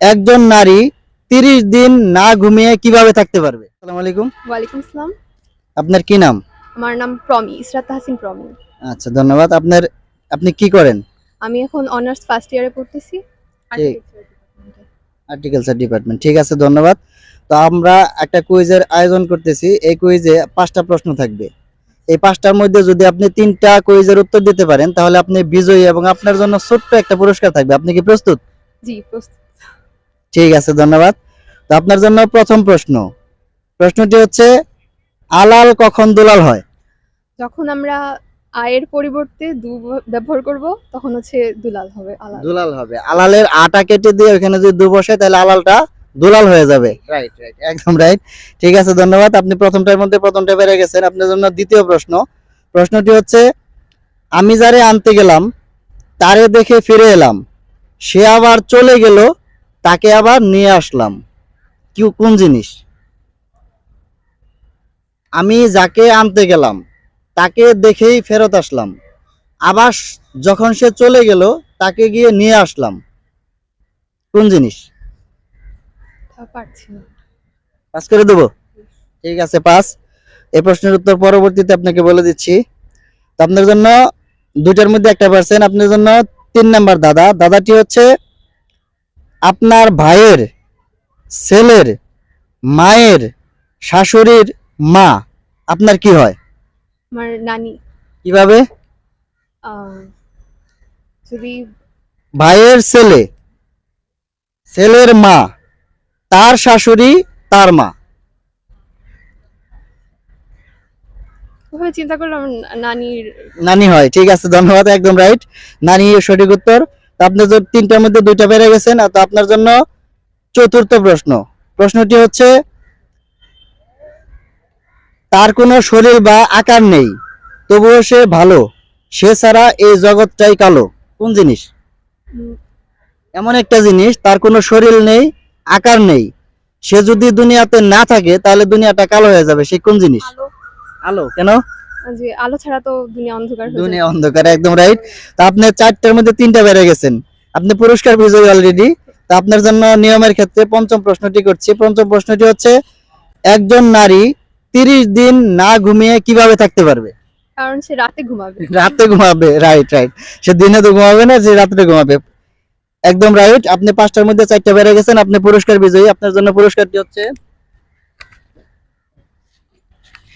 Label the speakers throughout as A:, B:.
A: একজন নারী তিরিশ দিন না ঘুমিয়ে কীভাবে থাকতে পারবে? আসসালামু আলাইকুম।
B: ওয়ালাইকুম আসসালাম।
A: আপনার কি নাম?
B: আমার নাম প্রমি ইসরাত তাহসিন প্রমি।
A: আচ্ছা ধন্যবাদ। আপনার আপনি কি করেন?
B: আমি এখন অনার্স ফার্স্ট ইয়ারে পড়তেছি।
A: ডিপার্টমেন্ট ঠিক আছে ধন্যবাদ। তো আমরা একটা কুইজের আয়োজন করতেছি। এই কুইজে পাঁচটা প্রশ্ন থাকবে। এই পাঁচটার মধ্যে যদি আপনি তিনটা কুইজের উত্তর দিতে পারেন তাহলে আপনি বিজয়ী এবং আপনার জন্য ছোট্ট একটা পুরস্কার থাকবে। আপনি কি প্রস্তুত?
B: জি প্রস্তুত।
A: ঠিক আছে ধন্যবাদ। তো আপনার জন্য প্রথম প্রশ্ন। প্রশ্নটি হচ্ছে আলাল কখন দুলাল হয়?
B: যখন আমরা আয়ের পরিবর্তে দু ব্যবহার করব তখন হচ্ছে দুলাল হবে আলাদা
A: দুলাল হবে। আলালের আটা কেটে দিয়ে ওখানে যদি দু বসে তাহলে আলালটা দুলাল হয়ে যাবে। রাইট রাইট একদম রাইট ঠিক আছে ধন্যবাদ। আপনি প্রথমটার মধ্যে প্রথমটা বেড়ে গেছেন। আপনার জন্য দ্বিতীয় প্রশ্ন। প্রশ্নটি হচ্ছে আমি যারে আনতে গেলাম তারে দেখে ফিরে এলাম। সে আবার চলে গেল তাকে আবার নিয়ে আসলাম। কি কোন জিনিস? আমি যাকে আনতে গেলাম তাকে দেখেই ফেরত আসলাম। আবার যখন সে চলে গেল তাকে গিয়ে নিয়ে আসলাম। কোন জিনিস? পাস করে দেবো? ঠিক আছে পাস। এই প্রশ্নের উত্তর পরবর্তীতে আপনাকে বলে দিচ্ছি। তো আপনার জন্য দুইটার মধ্যে একটা পার্সেন্ট আপনার জন্য তিন নাম্বার দাদা। দাদাটি হচ্ছে আপনার ভাইয়ের ছেলের মায়ের শাশুড়ির মা আপনার কি হয়?
B: আমার নানি।
A: কীভাবে?
B: যদি
A: ভাইয়ের ছেলে ছেলের মা তার শাশুড়ি তার মা।
B: চিন্তা করলে আমার না- নানির
A: নানি হয় ঠিক আছে ধন্যবাদ একদম রাইট নানি সঠিক উত্তর। আপনি যে তিনটার মধ্যে দুইটা বেড়ে গেছেন তো আপনার জন্য চতুর্থ প্রশ্ন। প্রশ্নটি হচ্ছে তার কোনো শরীর বা আকার নেই তবুও সে ভালো। সে ছাড়া এই জগৎটাই কালো। কোন জিনিস? এমন একটা জিনিস তার কোনো শরীর নেই আকার নেই। সে যদি দুনিয়াতে না থাকে তাহলে দুনিয়াটা কালো হয়ে যাবে। সে কোন জিনিস?
B: আলো।
A: কেন?
B: যে আলো ছাড়া তো দুনিয়া অন্ধকার হয়ে
A: দুনিয়া অন্ধকার একদম রাইট তা আপনি চারটার মধ্যে তিনটা বেড়ে গেছেন। আপনি পুরস্কার বিজয়ী অলরেডি তা আপনার জন্য নিয়মের ক্ষেত্রে পঞ্চম প্রশ্নটি করছি। পঞ্চম প্রশ্নটি হচ্ছে একজন নারী তিরিশ দিন না ঘুমিয়ে কীভাবে থাকতে পারবে?
B: কারণ সে রাতে ঘুমাবে।
A: রাতে ঘুমাবে রাইট রাইট সে দিনে তো ঘুমাবে না সে রাত্রে ঘুমাবে। একদম রাইট আপনি পাঁচটার মধ্যে চারটা বেড়ে গেছেন আপনি পুরস্কার বিজয়ী। আপনার জন্য পুরস্কারটি হচ্ছে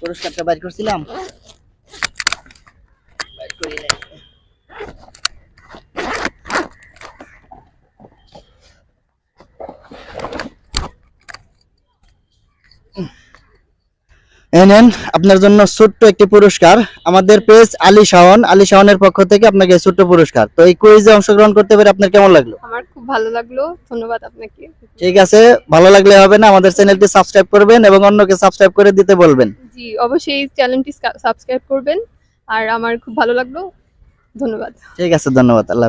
A: পুরস্কারটা বাইর করছিলাম? এই নেন আপনার জন্য ছোট্ট একটি পুরস্কার। আমাদের পেজ আলী শাওন। আলী শাওনের পক্ষ থেকে আপনাকে ছোট্ট পুরস্কার। তো এই কুইজে অংশগ্রহণ করতে পেরে আপনার কেমন লাগল?
B: আমার খুব ভালো লাগল। ধন্যবাদ আপনাকে।
A: ঠিক আছে ভালো লাগলে হবে না? আমাদের চ্যানেলটি সাবস্ক্রাইব করবেন এবং অন্যকে সাবস্ক্রাইব করে দিতে বলবেন।
B: জি অবশ্যই চ্যানেলটি সাবস্ক্রাইব করবেন। আর আমার খুব ভালো লাগল। ধন্যবাদ।
A: ঠিক আছে ধন্যবাদ। আল্লাহ।